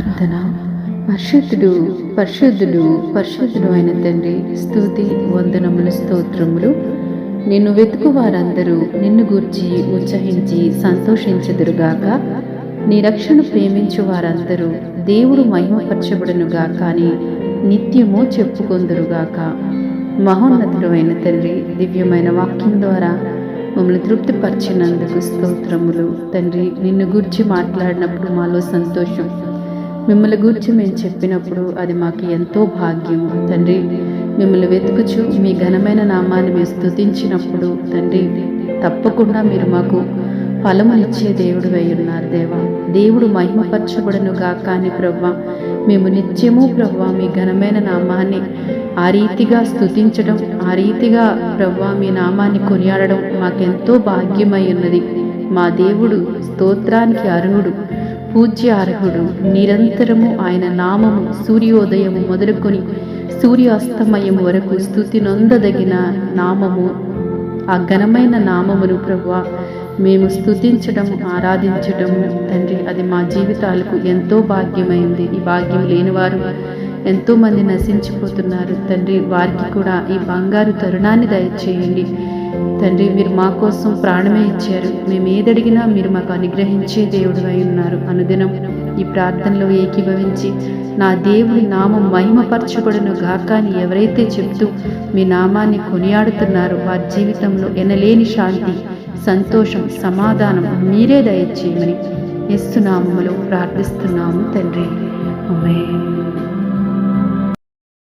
ప్రార్థన. పరిశుద్ధుడు పరిశుద్ధుడు పరిశుద్ధుడు అయిన తండ్రి స్తుతి వందనములు స్తోత్రములు. నిన్ను వెతుకు వారందరూ నిన్ను గూర్చి ఉత్సహించి సంతోషించదురుగాక. నీ రక్షణ ప్రేమించు వారందరూ దేవుడు మహిమపరచబడునుగా కానీ నిత్యము చెప్పుకొందురుగాక. మహోన్నతుడు అయిన తండ్రి దివ్యమైన వాక్యం ద్వారా మమ్మల్ని తృప్తిపరిచినందుకు స్తోత్రములు. తండ్రి నిన్ను గురించి మాట్లాడినప్పుడు మాలో సంతోషం మిమ్మల్ని గురించి మేము చెప్పినప్పుడు అది మాకు ఎంతో భాగ్యం తండ్రి మిమ్మల్ని వెతుకుచు మీ ఘనమైన నామాన్ని మేము స్తుతించినప్పుడు తండ్రి తప్పకుండా మీరు మాకు ఫలమునిచ్చే దేవుడు అయి ఉన్నారు దేవా. దేవుడు మహిమపరచబడను గాక అని ప్రవ్వ. మేము నిత్యము ప్రవ్వ మీ ఘనమైన నామాన్ని ఆ రీతిగా స్థుతించడం ఆ రీతిగా ప్రవ్వ మీ నామాన్ని కొనియాడడం మాకెంతో భాగ్యమై ఉన్నది. మా దేవుడు స్తోత్రానికి అర్హుడు పూజ్య అర్హుడు నిరంతరము ఆయన నామము సూర్యోదయము మొదలుకొని సూర్యాస్తమయం వరకు స్థుతి నొందదగిన నామము. ఆ ఘనమైన నామమును ప్రభు మేము స్తుతించడం ఆరాధించడం తండ్రి అది మా జీవితాలకు ఎంతో భాగ్యమైంది. ఈ భాగ్యం లేనివారు ఎంతోమంది నశించిపోతున్నారు. తండ్రి వారికి కూడా ఈ బంగారు తరుణాన్ని దయచేయండి. తండ్రి మీరు మా కోసం ప్రాణమే ఇచ్చారు. మేము ఏదడిగినా మీరు మాకు అనుగ్రహించే దేవుడు అయి ఉన్నారు. అనుదినం ఈ ప్రార్థనలో ఏకీభవించి నా దేవుని నామం మహిమపరచబడును గాక అని ఎవరైతే చెప్తూ మీ నామాన్ని కొనియాడుతున్నారో వారి జీవితంలో ఎనలేని శాంతి సంతోషం సమాధానం మీరే దయచేయమని ఎస్సు ప్రార్థిస్తున్నాము తండ్రి. అమ్మే